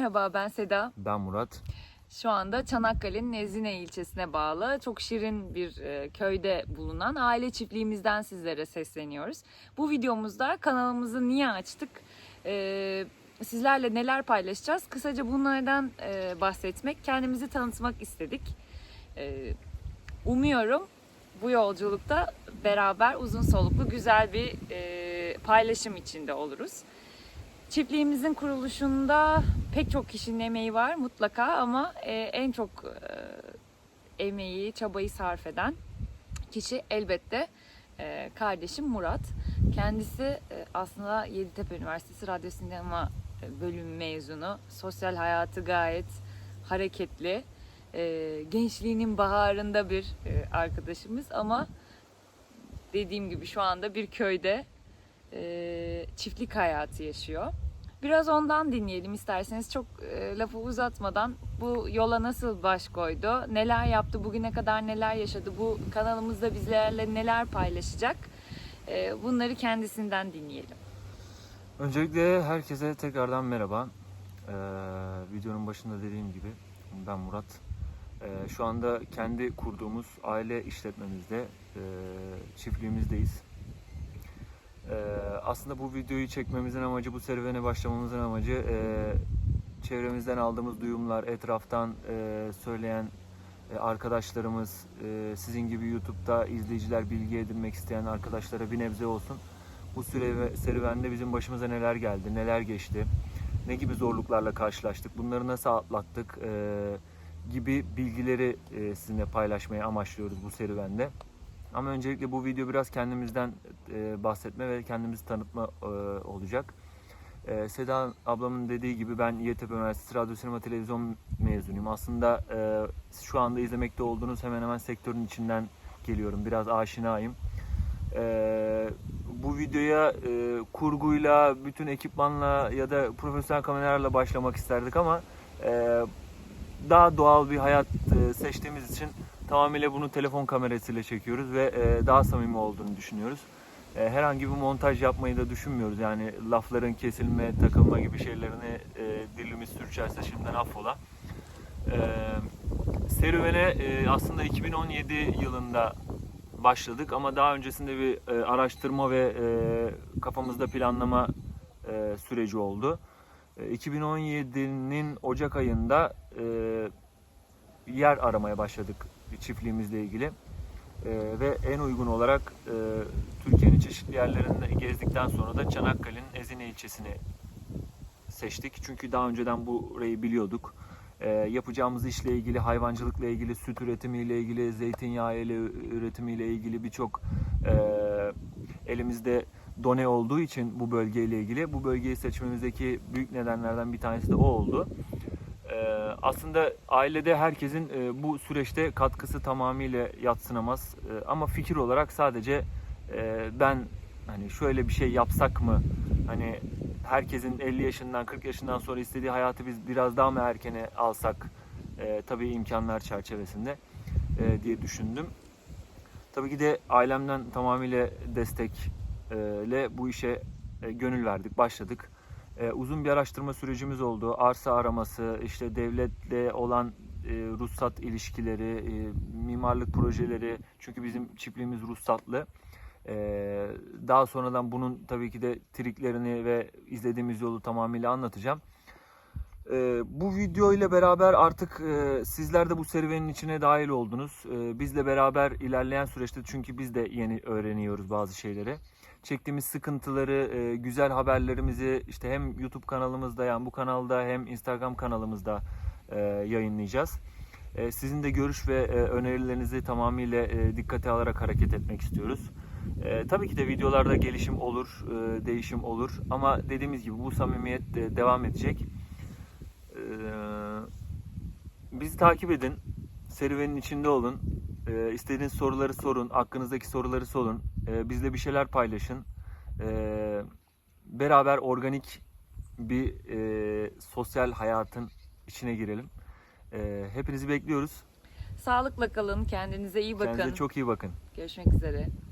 Merhaba ben Seda. Ben Murat. Şu anda Çanakkale'nin Nezine ilçesine bağlı çok şirin bir e, köyde bulunan aile çiftliğimizden sizlere sesleniyoruz. Bu videomuzda kanalımızı niye açtık? e, sizlerle neler paylaşacağız? Kısaca bunlardan e, bahsetmek, kendimizi tanıtmak istedik. Umuyorum bu yolculukta beraber uzun soluklu güzel bir e, paylaşım içinde oluruz. Çiftliğimizin kuruluşunda pek çok kişinin emeği var mutlaka ama e, en çok e, emeği, çabayı sarf eden kişi elbette e, kardeşim Murat. Kendisi e, aslında Yeditepe Üniversitesi Radyo Sinema e, bölümü mezunu. Sosyal hayatı gayet hareketli. E, gençliğinin baharında bir e, arkadaşımız ama dediğim gibi şu anda bir köyde e, çiftlik hayatı yaşıyor. Biraz ondan dinleyelim isterseniz çok e, lafı uzatmadan bu yola nasıl baş koydu, neler yaptı, bugüne kadar neler yaşadı, bu kanalımızda bizlerle neler paylaşacak e, bunları kendisinden dinleyelim. Öncelikle herkese tekrardan merhaba. Ee, videonun başında dediğim gibi ben Murat. Ee, şu anda kendi kurduğumuz aile işletmemizde, e, çiftliğimizdeyiz. Ee, aslında bu videoyu çekmemizin amacı, bu serüvene başlamamızın amacı e, çevremizden aldığımız duyumlar, etraftan e, söyleyen e, arkadaşlarımız, e, sizin gibi YouTube'da izleyiciler bilgi edinmek isteyen arkadaşlara bir nebze olsun bu süre ve serüvende bizim başımıza neler geldi, neler geçti, ne gibi zorluklarla karşılaştık, bunları nasıl atlattık e, gibi bilgileri e, sizinle paylaşmaya amaçlıyoruz bu serüvende. Ama öncelikle bu video biraz kendimizden e, bahsetme ve kendimizi tanıtma e, olacak. E, Seda ablamın dediği gibi ben Yeditepe Üniversitesi Radyo Sinema Televizyon mezunuyum. Aslında e, şu anda izlemekte olduğunuz hemen hemen sektörün içinden geliyorum. Biraz aşinayım. E, bu videoya e, kurguyla, bütün ekipmanla ya da profesyonel kameralarla başlamak isterdik ama e, daha doğal bir hayat e, seçtiğimiz için tamamıyla bunu telefon kamerasıyla çekiyoruz ve e, daha samimi olduğunu düşünüyoruz. E, herhangi bir montaj yapmayı da düşünmüyoruz. Yani lafların kesilme, takılma gibi şeylerini e, dilimiz sürçerse şimdiden affola. E, serüvene e, aslında 2017 yılında başladık ama daha öncesinde bir e, araştırma ve e, kafamızda planlama e, süreci oldu. E, 2017'nin Ocak ayında e, yer aramaya başladık çiftliğimizle ilgili. E, ve en uygun olarak e, Türkiye'nin çeşitli yerlerinde gezdikten sonra da Çanakkale'nin Ezine ilçesini seçtik. Çünkü daha önceden burayı biliyorduk. E, yapacağımız işle ilgili, hayvancılıkla ilgili, süt üretimiyle ilgili, zeytinyağı ile üretimiyle ilgili birçok e, elimizde done olduğu için bu bölgeyle ilgili bu bölgeyi seçmemizdeki büyük nedenlerden bir tanesi de o oldu. Ee, aslında ailede herkesin e, bu süreçte katkısı tamamıyla yatsınamaz. E, ama fikir olarak sadece e, ben hani şöyle bir şey yapsak mı? Hani herkesin 50 yaşından 40 yaşından sonra istediği hayatı biz biraz daha mı erkene alsak? E, tabii imkanlar çerçevesinde e, diye düşündüm. Tabii ki de ailemden tamamıyla destekle bu işe gönül verdik, başladık. E, uzun bir araştırma sürecimiz oldu. Arsa araması, işte devletle olan e, ruhsat ilişkileri, e, mimarlık projeleri. Çünkü bizim çiftliğimiz ruhsatlı. E, daha sonradan bunun tabii ki de triklerini ve izlediğimiz yolu tamamıyla anlatacağım. E, bu video ile beraber artık e, sizler de bu serüvenin içine dahil oldunuz. E, bizle beraber ilerleyen süreçte çünkü biz de yeni öğreniyoruz bazı şeyleri çektiğimiz sıkıntıları, e, güzel haberlerimizi işte hem YouTube kanalımızda yani bu kanalda hem Instagram kanalımızda e, yayınlayacağız. E, sizin de görüş ve e, önerilerinizi tamamıyla e, dikkate alarak hareket etmek istiyoruz. E, tabii ki de videolarda gelişim olur, e, değişim olur ama dediğimiz gibi bu samimiyet de devam edecek. E, bizi takip edin, serüvenin içinde olun. E, istediğiniz soruları sorun, aklınızdaki soruları sorun. E, bizle bir şeyler paylaşın. E, beraber organik bir e, sosyal hayatın içine girelim. E, hepinizi bekliyoruz. Sağlıkla kalın, kendinize iyi bakın. Kendinize çok iyi bakın. Görüşmek üzere.